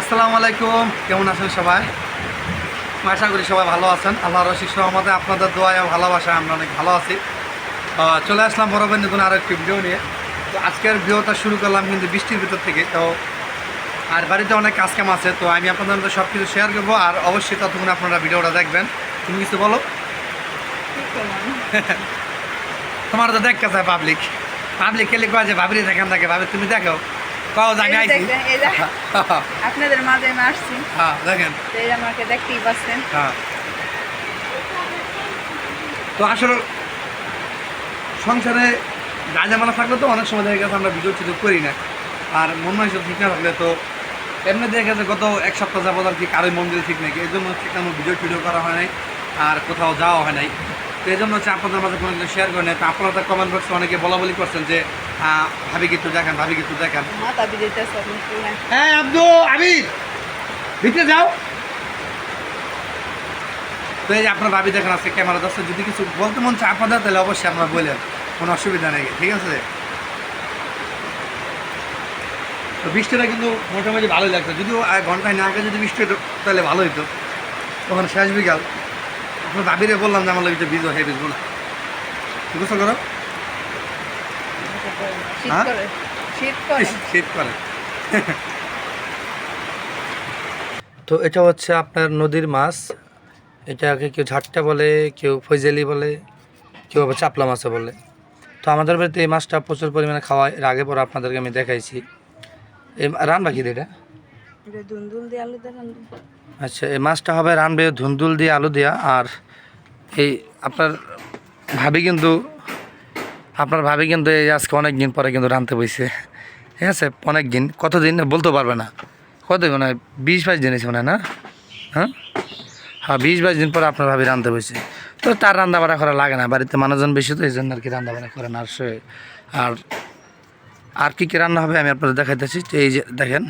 আসসালামু আলাইকুম। কেমন আছেন সবাই? আশা করি সবাই ভালো আছেন। আল্লাহ রশিদ সহমতে আপনাদের দোয়ায় ও ভালোবাসায় আমরা অনেক ভালো আছি। চলে আসলাম বরাবর নতুন আরও একটি ভিডিও নিয়ে। তো আজকের ভিডিওটা শুরু করলাম কিন্তু বৃষ্টির ভিতর থেকে। তো আর বাড়িতে অনেক কাজ কাম আছে, তো আমি আপনাদের মধ্যে সব কিছু শেয়ার করব। আর অবশ্যই ততক্ষণ আপনারা ভিডিওটা দেখবেন। তুমি কিছু বলো? তোমার তো দেখতে চায় পাবলিক পাবলিক খেলে কয় যে, ভাবিরে দেখান থাকে ভাবি তুমি দেখো। কও এই আইছি আপনাদের মাঝে আমি আসছি। হ্যাঁ দেখেন। এই আমাকে দেখতেই পাচ্ছেন। হ্যাঁ। তো আসলে সংসারে গাজামালা থাকলে তো অনেক সময় দেখা গেছে আমরা ভিডিও টিডিও করি না। আর মন মানুষের ঠিক না থাকলে তো এমনি দেখা গেছে গত এক সপ্তাহ যাবত আর কি কারোই মন্দিরে ঠিক নাকি এই জন্য ঠিক ভিডিও টিডিও করা হয় নাই আর কোথাও যাওয়া হয় নাই। তো এই জন্য হচ্ছে আপনাদের মাঝে কোনো কিছু শেয়ার করে নাই। তো আপনারা তো কমেন্ট বক্সে অনেকে বলা বলি করছেন যে ভাবি কিছু দেখান ভাবি কিছু দেখান। হ্যাঁ আব্দু আবির ভিতরে যাও। তো এই যে আপনার ভাবি দেখেন আজকে ক্যামেরা দশটা যদি কিছু বলতে মন চায় আপনাদের তাহলে অবশ্যই আপনারা বললেন কোনো অসুবিধা নেই ঠিক আছে? তো বৃষ্টিটা কিন্তু মোটামুটি ভালোই লাগতো যদিও এক ঘন্টায় না আগে যদি বৃষ্টি হতো তাহলে ভালো হতো তখন শেষ বিকাল। ভাবিরে বললাম যে আমার লোক ভিজো হে না ঠিক আছে করো? শীত হ্যাঁ? করে শীত করে। তো এটা হচ্ছে আপনার নদীর মাছ। এটাকে কেউ ঝাট্টা বলে কেউ ফৈজালি বলে কেউ আবার চাপলা মাছে বলে। তো আমাদের বাড়িতে এই মাছটা প্রচুর পরিমাণে খাওয়া এর আগে পর আপনাদেরকে আমি দেখাইছি। এই রান বাকি এটা? আচ্ছা এই মাছটা হবে রানবে ধুন্দুল দিয়ে আলু দিয়া। আর এই আপনার ভাবি কিন্তু আপনার ভাবি কিন্তু এই আজকে অনেক দিন পরে কিন্তু রানতে বইছে। ঠিক আছে? অনেক দিন কতদিন বলতে পারবে না। কত মনে হয়? বিশ বাইশ দিন হয়েছে মনে হয় না? হ্যাঁ? হ্যাঁ বিশ বাইশ দিন পরে আপনার ভাবি রানতে বসে তো তার রান্না বান্না করা লাগে না। বাড়িতে মানুষজন বেশি তো এই জন্য আর কি রান্না বান্না করে না। আর সে আর আর কী কী রান্না হবে আমি আপনাদের দেখাইতেছি। তো এই যে দেখেন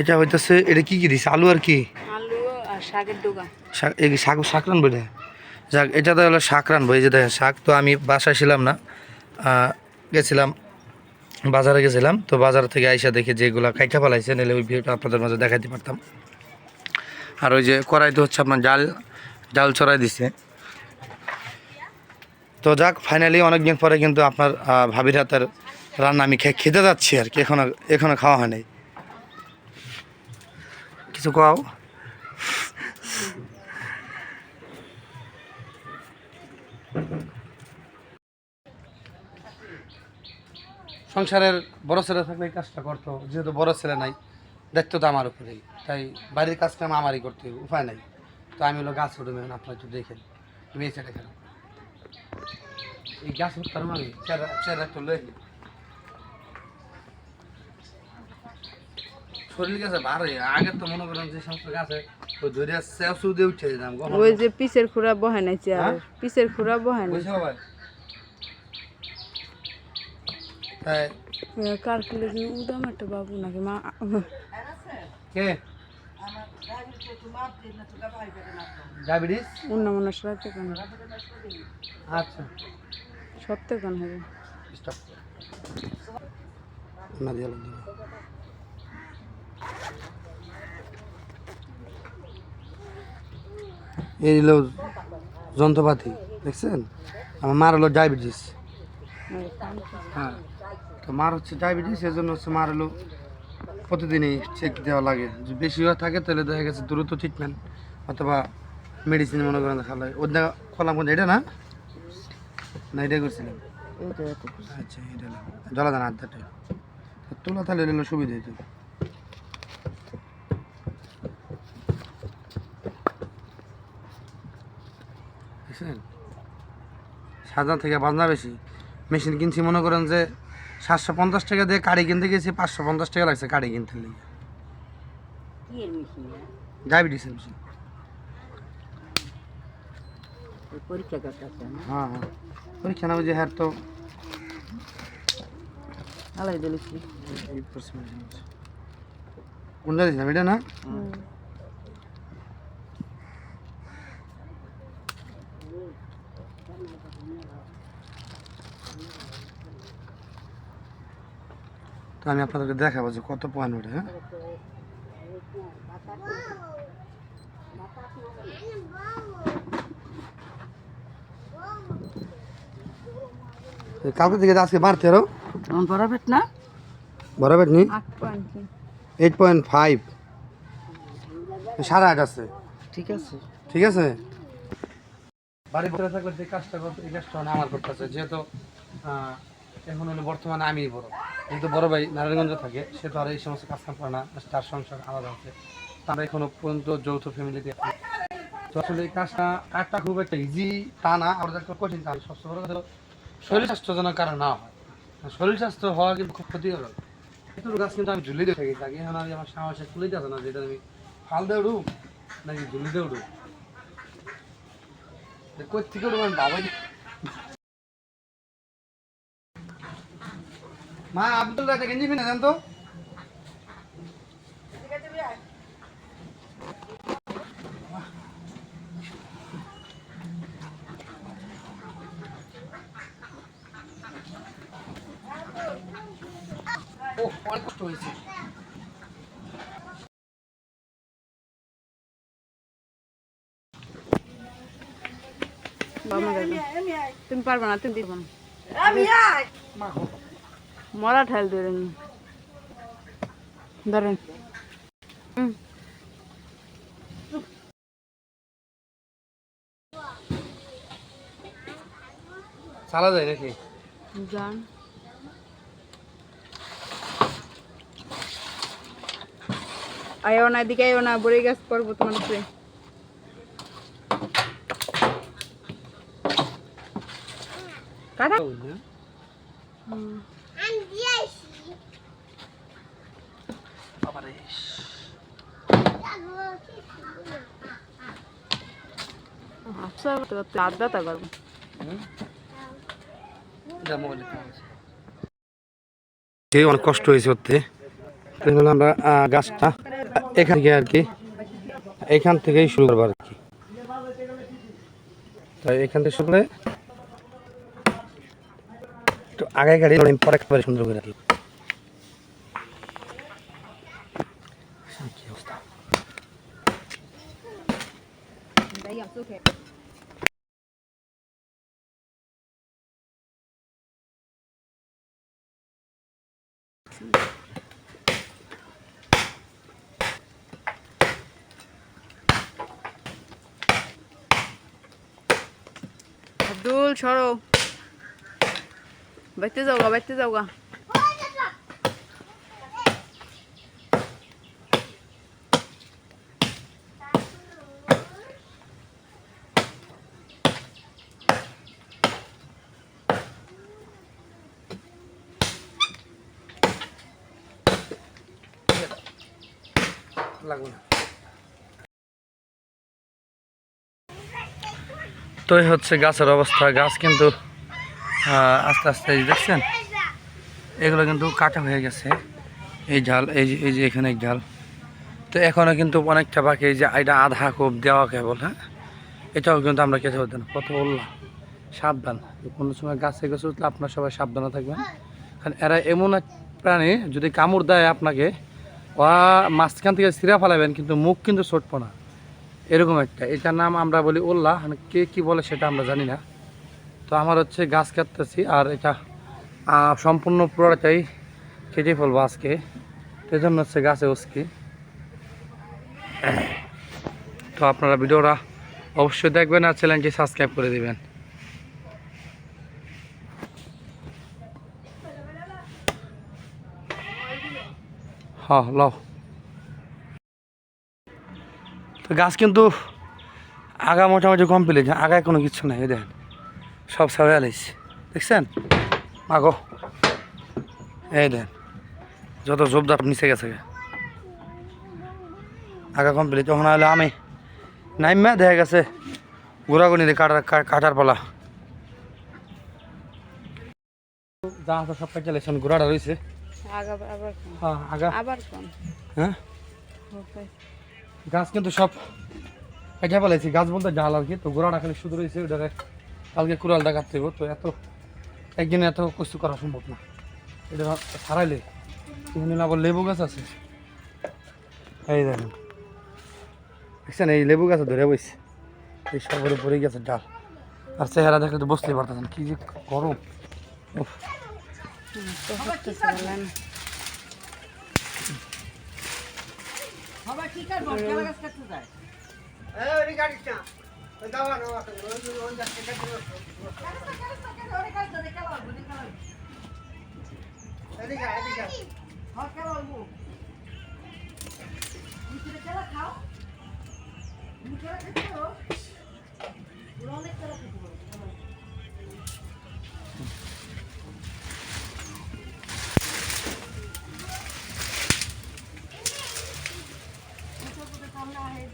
এটা হইতেছে এটা কি কী দিছে? আলু আর কি? আলু আর শাকের ডোকা শাক এই শাক শাক রানবো এটা? যাক এটা তো হলো শাক রানবো। এই যে দেখেন, শাক তো আমি বাসায় ছিলাম না গেছিলাম, বাজারে গেছিলাম, তো বাজার থেকে আইসা দেখে যেগুলো কাইটা ফেলাইছে, নাহলে ওই ভিডিওটা আপনাদের মাঝে দেখাইতে পারতাম। আর ওই যে কড়াইতে হচ্ছে আপনার ডাল ডাল চড়াই দিছে। তো যাক ফাইনালি অনেক দিন পরে কিন্তু আপনার ভাবির হাতের রান্না আমি খে- খেতে যাচ্ছি আর কি, এখনও এখনও খাওয়া হয় নাই। কিছু খাওয়াও সংসারের বড় ছেলে থাকলে এই কাজটা করতো, যেহেতু বড় ছেলে নাই, দায়িত্ব তো আমার উপরেই। তাই বাড়ির কাজটা আমারই করতে হবে, উপায় নাই। তো আমি হলো গাছ উঠে মেন আপনার একটু দেখেন। তুমি এই এই গাছ উঠতাম আমি চেয়ার চেয়ার একটু লই শরীর গেছে ভারে। আগে তো মনে করেন যে সমস্ত গাছে ওই ধরে সেও দিয়ে উঠে যেতাম ওই যে পিসের খুঁড়া বহে নাই চেয়ার হ্যাঁ? পিসের খুঁড়া বহে নাই। ভাই? তাই। কার কিলে উদাম একটা বাবু নাকি মা? কে? ডায়াবেটিস? অন্য মনে সত্য কেন? আচ্ছা। সত্য কেন হবে? স্টপ। না দিয়ে হলো যন্ত্রপাতি দেখছেন? আমার মার হলো ডায়াবেটিস। হ্যাঁ তো মার হচ্ছে ডায়াবেটিস এই জন্য হচ্ছে মার হলো প্রতিদিনই চেক দেওয়া লাগে। যদি বেশি হয়ে থাকে তাহলে দেখা গেছে দ্রুত ট্রিটমেন্ট অথবা মেডিসিন মনে করেন দেখা লাগে। ওর দেখা করলাম কোনটা এটা না? না এটা করছিলাম। আচ্ছা এটা জলাদান আড্ডাটা তোলা তাহলে হলো সুবিধা হইতো বুঝছেন সাজা থেকে বাজনা বেশি। মেশিন কিনছি মনে করেন যে সাতশো পঞ্চাশ টাকা দিয়ে কাড়ি কিনতে গেছি পাঁচশো পঞ্চাশ টাকা লাগছে কাড়ি কিনতে লেগে। ডায়াবেটিসের মেশিন পরীক্ষা করতে হ্যাঁ হ্যাঁ। পরীক্ষা না বুঝে হ্যাঁ তো। আলাই দিলিছি। কোনটা দিয়েছিলাম এটা না? তো আমি আপনাদেরকে দেখাবো যে কত পয়েন্ট ওঠে হ্যাঁ? কালকে থেকে আজকে বাড়তে আরও। বরাবর না? বরাবর নি? পয়েন্ট এইট পয়েন্ট ফাইভ সাড়ে আট আছে। ঠিক আছে। ঠিক আছে? বাড়ি ভিতরে থাকলে যে কাজটা করতে এই কাজটা আমার করতে আছে যেহেতু এখন হলো বর্তমানে আমি বড়। যেহেতু বড় ভাই নারায়ণগঞ্জে থাকে, সে তো আর এই সমস্ত কাজ কাম করে না, তার সংসার আলাদা আছে। তারা এখনও পর্যন্ত যৌথ ফ্যামিলিতে আছি। তো আসলে এই কাজটা কাজটা খুব একটা ইজি তা না আর একটা কঠিন কাজ সবচেয়ে বড় কথা শরীর স্বাস্থ্য যেন কারণ না হয়। শরীর স্বাস্থ্য হওয়া কিন্তু খুব ক্ষতিকারক। এগুলো গাছ কিন্তু আমি ঝুলিয়ে থাকি তাকে এখন আমি আমার সাহসে তুলে যাচ্ছে না, যেটা আমি ফাল দিয়ে উঠুক নাকি ঝুলি দিয়ে উঠুক কই থেকে উঠবো আমি বাবাই মা আব্দুল রাজা গেঞ্জি কিনে দেন তো। ও অনেক কষ্ট হয়েছে। তুমি পারবে না তুমি দিবে না। মরা ঠাইল ধরে নি ধরেন। হুম। চালা যায় নাকি? যান আয়ো না এদিকে আয়ো না বড়ে গাছ করব তোমার উপরে কাটা হুম। অনেক কষ্ট হয়েছে হতে তাহলে আমরা গাছটা। এখান থেকে আর কি, এখান থেকেই শুরু করব আর কি। তাই এখান থেকে শুরু করে আগে গাড়ি পরে একেবারে সুন্দর করে কি আব্দুল সরো। গা বাইতে যাও গা। লাগবে তো হচ্ছে গাছের অবস্থা গাছ কিন্তু আস্তে আস্তে এই দেখছেন? এগুলো কিন্তু কাটা হয়ে গেছে। এই ঝাল, এই যে এই যে এখানে ঝাল। তো এখনও কিন্তু অনেকটা বাকি, এই যে এটা আধা কোপ দেওয়া কেবল হ্যাঁ? এটাও কিন্তু আমরা কেটে হতেন কত বললাম, সাবধান। কোনো সময় গাছে গাছে উঠলে আপনার সবাই সাবধানে থাকবেন। কারণ এরা এমন এক প্রাণী, যদি কামড় দেয় আপনাকে ওয়া মাঝখান থেকে ছিঁড়া ফেলাবেন, কিন্তু মুখ কিন্তু ছোটপো না এরকম একটা। এটার নাম আমরা বলি ওল্লা মানে কে কি বলে সেটা আমরা জানি না। তো আমার হচ্ছে গাছ কাটতেছি আর এটা সম্পূর্ণ পুরোটাই কেটে ফেলব আজকে। সেই জন্য হচ্ছে গাছে উস্কি। তো আপনারা ভিডিওটা অবশ্যই দেখবেন আর চ্যানেলটি সাবস্ক্রাইব করে দিবেন। হ্যাঁ লও। তো গাছ কিন্তু আগা মোটামুটি কমপ্লিট আগায় কোনো কিছু নাই দেখেন। সব সবাই আলাইছে দেখছেন? মাগো। এই দেখেন যত জোবদার নিচে গেছে আগা কমপ্লিট তখন হলে আমি। নাইমা দেখা গেছে গোড়াগুনিতে কাটার কাটার পালা। যা আছে সব কাটা লেছেন গোড়াটা রয়েছে আগা আবার কোন? হ্যাঁ হ্যাঁ? গাছ কিন্তু সব কেটে ফেলাইছি গাছ বলতে জাল আর কি তো গোড়াটা খালি শুধু রয়েছে ওটাকে কালকে কুড়ালটা কাটতে হইব তো এত একদিনে এত কষ্ট করা সম্ভব না। এটা ছাড়াইলে এখানে আবার লেবু গাছ আছে। এই দেখেন দেখছেন এই লেবু গাছে ধরে বইছে এই সবের উপরে গেছে ডাল। আর চেহারা দেখলে তো বসতেই পারতেছেন কি যে গরম। উফ, তো হচ্ছে বলেন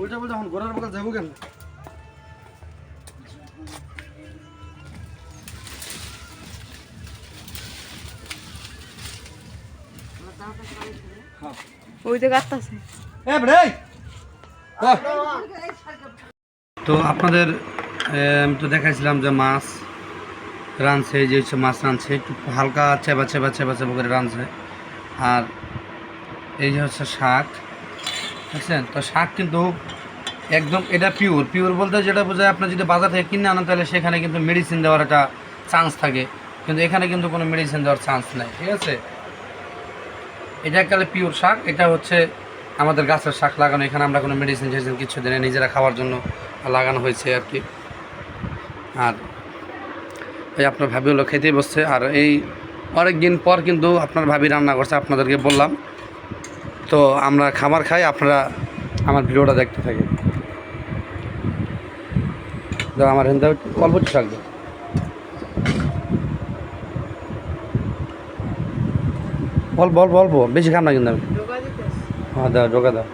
উল্টা উল্টা এখন ঘোরার বকাল যাব কেন? ওই তো কাটতাছে তো আপনাদের আমি তো দেখাইছিলাম যে মাছ রাঁধছে এই যে হচ্ছে মাছ রাঁধছে একটু হালকা চেপা চেপা চেপা চেপা করে রাঁধছে। আর এই যে হচ্ছে শাক বুঝছেন তো শাক কিন্তু একদম এটা পিওর পিওর বলতে যেটা বোঝায় আপনি যদি বাজার থেকে কিনে আনেন তাহলে সেখানে কিন্তু মেডিসিন দেওয়ার একটা চান্স থাকে। কিন্তু এখানে কিন্তু কোনো মেডিসিন দেওয়ার চান্স নাই ঠিক আছে? এটা এককালে পিওর শাক, এটা হচ্ছে আমাদের গাছের শাক লাগানো। এখানে আমরা কোনো মেডিসিন টেডিসিন কিছু দিনে নিজেরা খাওয়ার জন্য লাগানো হয়েছে আর কি। আর এই আপনার ভাবি হলো খেতেই বসছে। আর এই অনেক দিন পর কিন্তু আপনার ভাবি রান্না করছে, আপনাদেরকে বললাম। তো আমরা খাবার খাই, আপনারা আমার ভিডিওটা দেখতে থাকেন। তো আমার হিন্দা অল্প একটু বল অল্প অল্প বেশি খাম না কিন্তু। আমি হ্যাঁ দাও ঢোকা দাও।